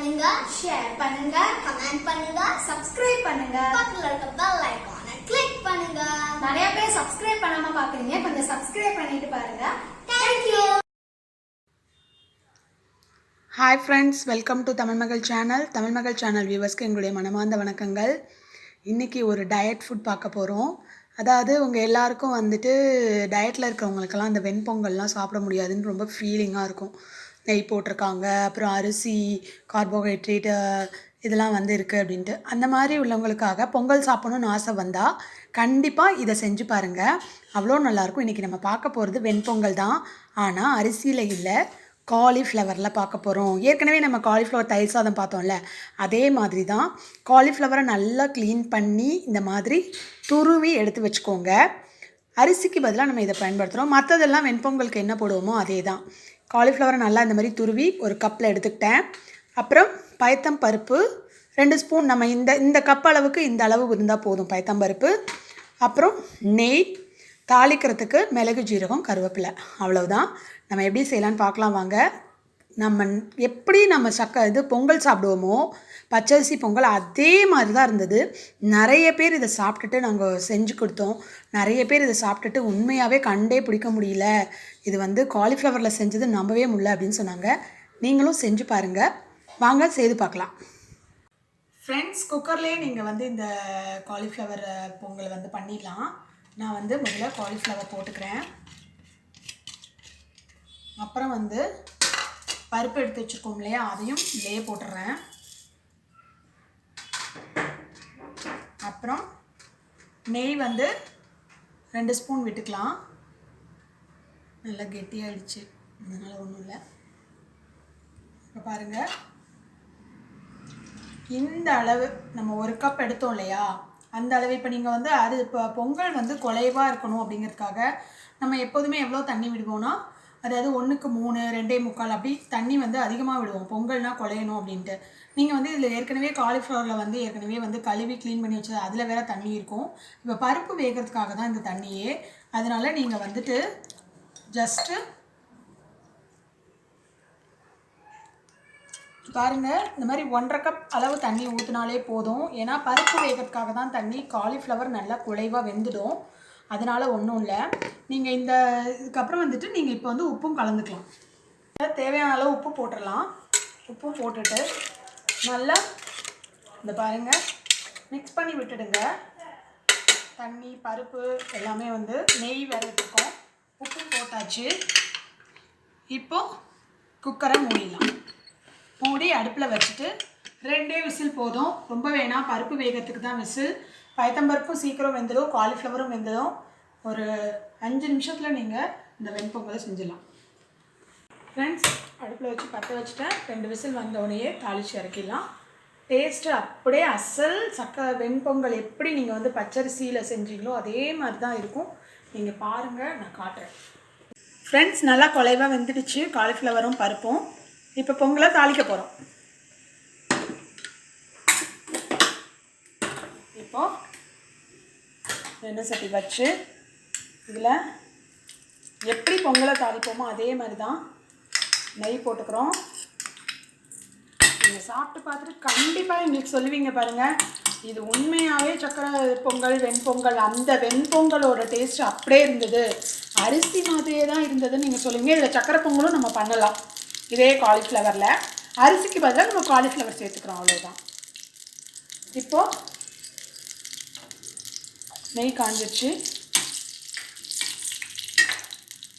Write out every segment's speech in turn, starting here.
பண்ணுங்க ஷேர் பண்ணுங்க கமெண்ட் பண்ணுங்க சப்ஸ்கிரைப் பண்ணுங்க. பக்கத்துல இருக்க பெல் ஐகானை கிளிக் பண்ணுங்க. நிறைய பேர் சப்ஸ்கிரைப் பண்ணாம பாக்குறீங்க. கொஞ்சம் சப்ஸ்கிரைப் பண்ணிட்டு பாருங்க. Thank you hi friends welcome to Tamil Magal channel Tamil மகள் சேனல் வியூவர்ஸ்க்கு எங்களுடைய மனமார்ந்த வணக்கங்கள். இன்றைக்கி ஒரு டயட் ஃபுட் பார்க்க போகிறோம் அதாவது உங்கள் எல்லாருக்கும் வந்துட்டு டயட்டில் இருக்கிறவங்களுக்கெல்லாம் இந்த வெண்பொங்கல்லாம் சாப்பிட முடியாதுன்னு ரொம்ப ஃபீலிங்காக இருக்கும். நெய் போட்டிருக்காங்க. அப்புறம் அரிசி கார்போஹைட்ரேட்டு இதெல்லாம் வந்து இருக்குது அப்படின்ட்டு. அந்த மாதிரி உள்ளவங்களுக்காக பொங்கல் சாப்பிடணும்னு ஆசை வந்தால் கண்டிப்பாக இதை செஞ்சு பாருங்கள் அவ்வளோ நல்லாயிருக்கும். இன்றைக்கி நம்ம பார்க்க போகிறது வெண்பொங்கல் தான். ஆனால் அரிசியில் இல்லை காலிஃப்ளவரில் பார்க்க போகிறோம் ஏற்கனவே நம்ம காலிஃப்ளவர் தயிர் சாதம் பார்த்தோம்ல அதே மாதிரி தான் காலிஃப்ளவரை நல்லா க்ளீன் பண்ணி இந்த மாதிரி துருவி எடுத்து வச்சுக்கோங்க. அரிசிக்கு பதிலாக நம்ம இதை பயன்படுத்துகிறோம் மற்றதெல்லாம் வெண்பொங்கலுக்கு என்ன போடுவோமோ அதே தான் காலிஃப்ளவரை நல்லா இந்த மாதிரி துருவி ஒரு கப்பில் எடுத்துக்கிட்டேன். அப்புறம் பயத்தம் பருப்பு ரெண்டு ஸ்பூன் நம்ம இந்த இந்த கப் அளவுக்கு இந்த அளவு இருந்தால் போதும் பயத்தம் பருப்பு. அப்புறம் நெய் தாளிக்கிறதுக்கு மிளகு ஜீரகம் கருவேப்பிலை. அவ்வளவுதான். நம்ம எப்படி செய்யலான்னு பார்க்கலாம் வாங்க. நம்ம எப்படி நம்ம சக்க இது பொங்கல் சாப்பிடுவோமோ பச்சரிசி பொங்கல் அதே மாதிரி தான் இருந்தது. நிறைய பேர் இதை சாப்பிட்டுட்டு நாங்கள் செஞ்சு கொடுத்தோம். நிறைய பேர் இதை சாப்பிட்டுட்டு உண்மையாகவே கண்டே பிடிக்க முடியல. இது வந்து காலிஃப்ளவரில் செஞ்சது நம்பவே முடியல அப்படின்னு சொன்னாங்க. நீங்களும் செஞ்சு பாருங்கள் வாங்க செய்து பார்க்கலாம். ஃப்ரெண்ட்ஸ் குக்கர்லேயே நீங்கள் வந்து இந்த காலிஃப்ளவர் பொங்கல் வந்து பண்ணிடலாம். நான் வந்து முதல்ல காலிஃப்ளவர் போட்டுக்கிறேன். அப்புறம் வந்து பருப்பு எடுத்து வச்சுருக்கோம் இல்லையா அதையும் இதுலேயே போட்டுடுறேன் அப்புறம் நெய் வந்து ரெண்டு ஸ்பூன் விட்டுக்கலாம். நல்லா கெட்டியாயிடுச்சு. அதனால் ஒன்றும் இல்லை. இப்போ பாருங்கள் இந்த அளவு நம்ம ஒரு கப் எடுத்தோம் இல்லையா அந்த அளவு இப்போ நீங்கள் வந்து அது இப்போ பொங்கல் வந்து குலைவாக இருக்கணும் அப்படிங்கிறதுக்காக நம்ம எப்போதுமே எவ்வளோ தண்ணி விடுவோம்னா அதாவது ஒன்றுக்கு மூணு ரெண்டே முக்கால் அப்படி தண்ணி வந்து அதிகமாக விடுவோம். பொங்கல்னால் குலையணும் அப்படின்ட்டு. நீங்கள் வந்து இதில் ஏற்கனவே காலிஃப்ளவரில் வந்து ஏற்கனவே வந்து கழுவி க்ளீன் பண்ணி வச்சது அதில் வேறு தண்ணி இருக்கும். இப்போ பருப்பு வேகிறதுக்காக தான் இந்த தண்ணியே. அதனால் நீங்கள் வந்துட்டு ஜஸ்ட்டு பாருங்க இந்த மாதிரி ஒன்றரை கப் அளவு தண்ணி ஊற்றினாலே போதும். ஏன்னா பருப்பு வேகிறதுக்காக தான் தண்ணி காலிஃப்ளவர் நல்லா குலைவாக வெந்துடும். அதனால் ஒன்றும் இல்லை. நீங்கள் இந்த இதுக்கப்புறம் வந்துட்டு நீங்கள் இப்போ வந்து உப்பும் கலந்துக்கலாம். தேவையான அளவு உப்பு போட்டுடலாம். உப்பும் போட்டுட்டு நல்லா இந்த பாருங்கள் மிக்ஸ் பண்ணி விட்டுடுங்க. தண்ணி பருப்பு எல்லாமே வந்து நெய் வேற இருக்கும் உப்பும் போட்டாச்சு. இப்போது குக்கரை மூடிடலாம். மூடி அடுப்பில் வச்சுட்டு ரெண்டே விசில் போதும். ரொம்ப வேணாம். பருப்பு வேகத்துக்கு தான் விசில். பயத்தம்பருப்பும் சீக்கிரம் வெந்துடும். காலிஃப்ளவரும் வெந்துடும். ஒரு அஞ்சு நிமிஷத்தில் நீங்கள் இந்த வெண்பொங்கலை செஞ்சிடலாம். ஃப்ரெண்ட்ஸ் அடுப்பில் வச்சு பற்ற வச்சுட்டேன். ரெண்டு விசில் வந்தோடனேயே தாளித்து இறக்கிடலாம். டேஸ்ட்டு அப்படியே அசல் சக்க வெண்பொங்கல் எப்படி நீங்கள் வந்து பச்சரிசியில் செஞ்சீங்களோ அதே மாதிரி தான் இருக்கும். நீங்கள் பாருங்கள் நான் காட்டுறேன். ஃப்ரெண்ட்ஸ் நல்லா குலைவாக வெந்துடுச்சு. காலிஃப்ளவரும் பருப்பும். இப்போ பொங்கலை தாளிக்க போகிறோம் இப்போ எண்ணெய் சட்டி வச்சு? இதில் எப்படி பொங்கலை தாளிப்போமோ அதே மாதிரி தான் நெய் போட்டுக்கிறோம். நீங்கள் சாப்பிட்டு பார்த்துட்டு கண்டிப்பாக எங்களுக்கு சொல்லுவீங்க பாருங்கள் இது உண்மையாகவே சக்கரை பொங்கல் வெண்பொங்கல் அந்த வெண்பொங்கலோட டேஸ்ட் அப்படியே இருந்தது. அரிசி மாதிரியே தான் இருந்ததுன்னு நீங்கள் சொல்லுவீங்க. இதில் சக்கரை பொங்கலும் நம்ம பண்ணலாம். இதே காலிஃப்ளவரில் அரிசிக்கு பதிலாக நம்ம காலிஃப்ளவர் சேர்த்துக்கிறோம் அவ்வளோதான் இப்போது நெய் காஞ்சிருச்சு.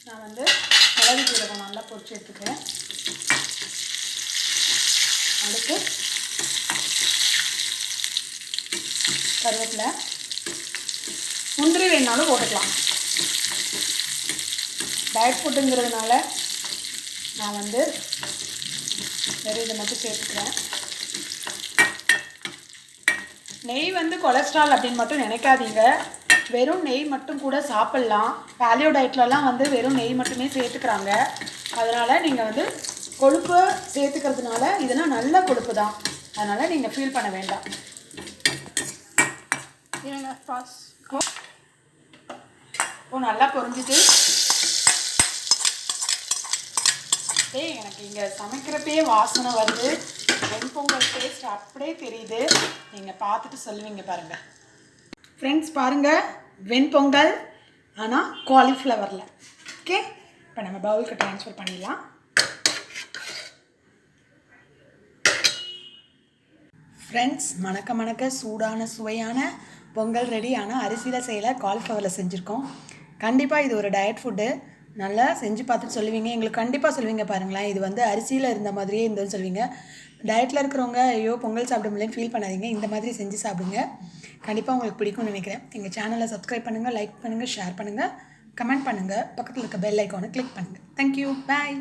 நான் வந்து மிளகு ஜீரகம் நல்லா பொறிச்சு எடுத்துக்கிறேன். அடுத்து கருவேப்பிலை. முந்திரி வேணாலும் போட்டுக்கலாம். டயட் ஃபுட்டுங்கிறதுனால நான் வந்து வெறும் இதை மட்டும் சேர்த்துக்கிறேன். நெய் வந்து கொலஸ்ட்ரால் அப்படின்னு மட்டும் நினைக்காதீங்க. வெறும் நெய் மட்டும் கூட சாப்பிட்லாம். வேல்யூ டயட்லலாம் வந்து வெறும் நெய் மட்டுமே சேர்த்துக்கிறாங்க. அதனால் நீங்கள் வந்து கொழுப்பு சேர்த்துக்கிறதுனால இதெல்லாம் நல்ல கொழுப்பு தான். அதனால் நீங்கள் ஃபீல் பண்ண வேண்டாம். ஓ நல்லா பொரிஞ்சுட்டு ஏய் எனக்கு இங்கே சமைக்கிறப்பே வாசனை வருது. வெண்பொங்கல் டேஸ்ட் அப்படியே தெரியுது. நீங்கள் பார்த்துட்டு சொல்லுவீங்க பாருங்கள் ஃப்ரெண்ட்ஸ் பாருங்கள் வெண்பொங்கல் ஆனால் காலிஃப்ளவரில் ஓகே இப்போ நம்ம பவுலுக்கு ட்ரான்ஸ்ஃபர் பண்ணிடலாம். ஃப்ரெண்ட்ஸ் மணக்க மணக்க சூடான சுவையான பொங்கல் ரெடி ஆனால் அரிசியில் செய்யலை காலிஃப்ளவரில் செஞ்சுருக்கோம். கண்டிப்பாக இது ஒரு டயட் ஃபுட்டு நல்லா செஞ்சு பார்த்துட்டு சொல்லுவீங்க. எங்களுக்கு கண்டிப்பாக சொல்லுவீங்க பாருங்களேன். இது வந்து அரிசியில் இருந்த மாதிரியே இருந்ததுன்னு சொல்லுவீங்க. டயட்டில் இருக்கிறவங்க ஐயோ பொங்கல் சாப்பிட முடியலன்னு ஃபீல் பண்ணாதீங்க. இந்த மாதிரி செஞ்சு சாப்பிடுங்க. கண்டிப்பாக உங்களுக்கு பிடிக்கும்னு நினைக்கிறேன். எங்கள் சேனலை சப்ஸ்கிரைப் பண்ணுங்கள் லைக் பண்ணுங்கள் ஷேர் பண்ணுங்கள் கமெண்ட் பண்ணுங்கள் பக்கத்தில் இருக்க பெல் ஐக்கானை கிளிக் பண்ணுங்கள் தேங்க்யூ பாய்